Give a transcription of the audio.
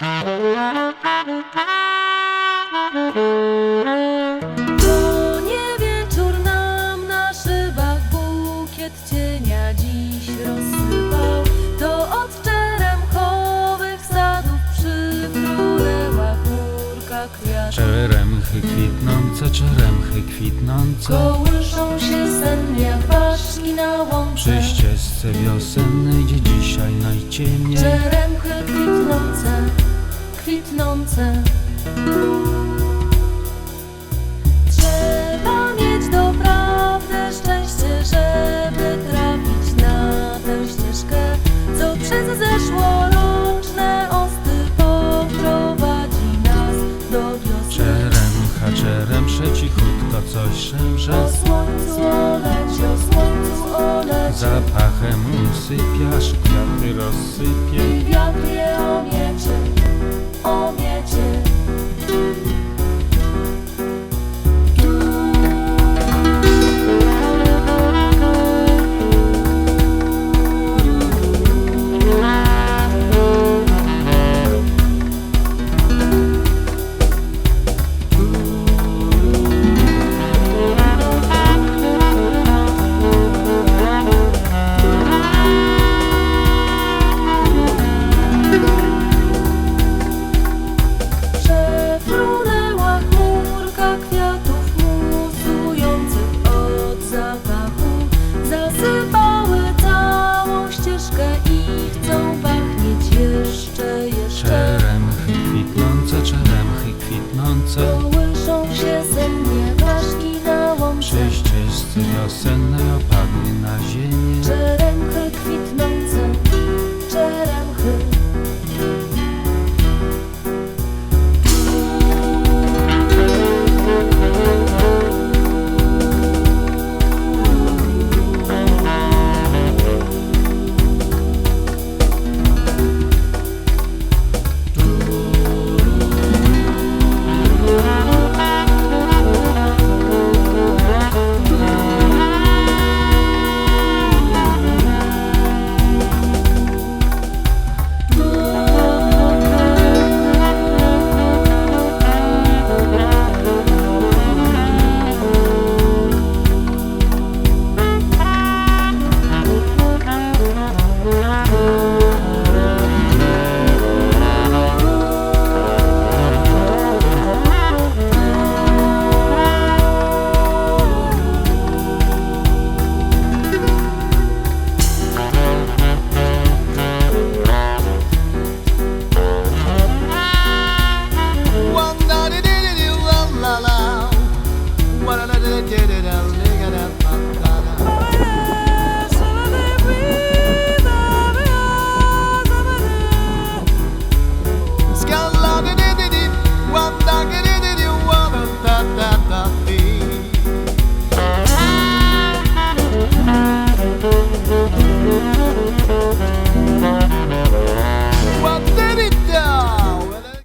To nie wieczór nam na szybach bukiet cienia dziś rozsypał. To od czeremchowych sadów przyfrunęła chmurka kwiatów. Czeremchy kwitnące, czeremchy kwitnące Kołyszą się sennie paszki na łące. Przy ścieżce wiosennej, gdzie dzisiaj najciemniej Czeremchy kwitnące, kwitnące. Trzeba mieć doprawdy szczęście, żeby trafić na tę ścieżkę, co przez zeszłoroczne osty poprowadzi nas do wiosny. Czeremcha, czeremsze, cichutko coś O szemrze słońcu oleć, o słońcu oleć Zapachem usypiasz, kwiaty rozsypie i wiatr je serce. Połyszą się ze mnie ważki na łące Przejrzysty jasenne opadnie na ziemię what I did, did